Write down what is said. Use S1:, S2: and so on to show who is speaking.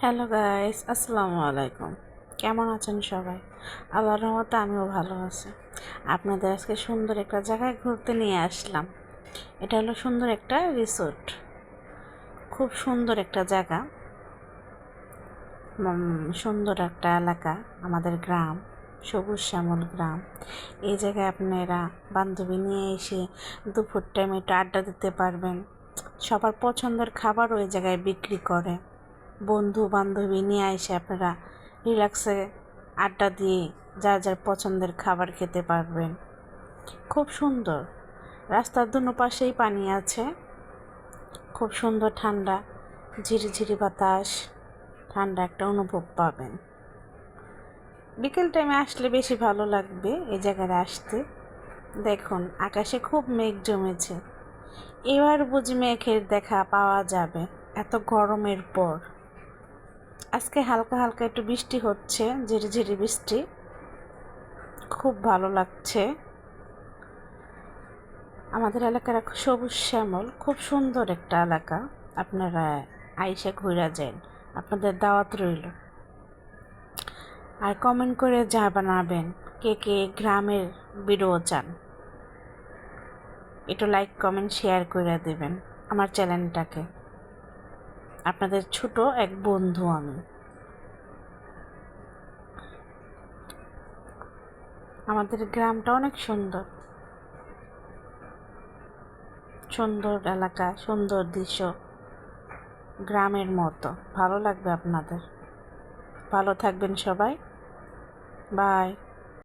S1: Hello guys, আসসালামু আলাইকুম। কেমন আছেন সবাই? আল্লাহর রহমতে আমিও ভালো আছি। আপনাদের আজকে সুন্দর একটা জায়গায় ঘুরতে নিয়ে আসলাম। এটা হলো সুন্দর একটা রিসোর্ট খুব সুন্দর একটা জায়গা। সুন্দর একটা এলাকা, আমাদের গ্রাম, সবুজ শ্যামল গ্রাম। এই জায়গায় আপনারা বান্ধবী নিয়ে এসে দুপুর টাইমে একটু আড্ডা দিতে পারবেন। সবার পছন্দের খাবার ওই জায়গায় বিক্রি করে। বন্ধু বান্ধবী নিয়ে এসে আপনারা রিল্যাক্সে আড্ডা দিয়ে যার যার পছন্দের খাবার খেতে পারবেন। খুব সুন্দর। রাস্তার দুনো পাশেই পানি আছে। খুব সুন্দর ঠান্ডা, ঝিরিঝিরি বাতাস, ঠান্ডা একটা অনুভব পাবেন। বিকেল টাইমে আসলে বেশি ভালো লাগবে এই জায়গায় আসতে। দেখুন, আকাশে খুব মেঘ জমেছে। এবার বুঝি মেঘের দেখা পাওয়া যাবে, এত গরমের পর। আজকে হালকা হালকা একটু বৃষ্টি হচ্ছে, ঝিরি বৃষ্টি। খুব ভালো লাগছে। আমাদের এলাকার সবুজ শ্যামল, খুব সুন্দর একটা এলাকা। আপনারা আইসা ঘুরা যান, আপনাদের দাওয়াত রইল। আর কমেন্ট করে যা বানাবেন, কে কে গ্রামের ভিডিও চান, একটু লাইক কমেন্ট শেয়ার করে দেবেন আমার চ্যানেলটাকে আপনাদের ছোট এক বন্ধু আমি। আমাদের গ্রামটা অনেক সুন্দর। সুন্দর এলাকা, সুন্দর দৃশ্য, গ্রামের মতো। ভালো লাগবে আপনাদের। ভালো থাকবেন সবাই। বাই।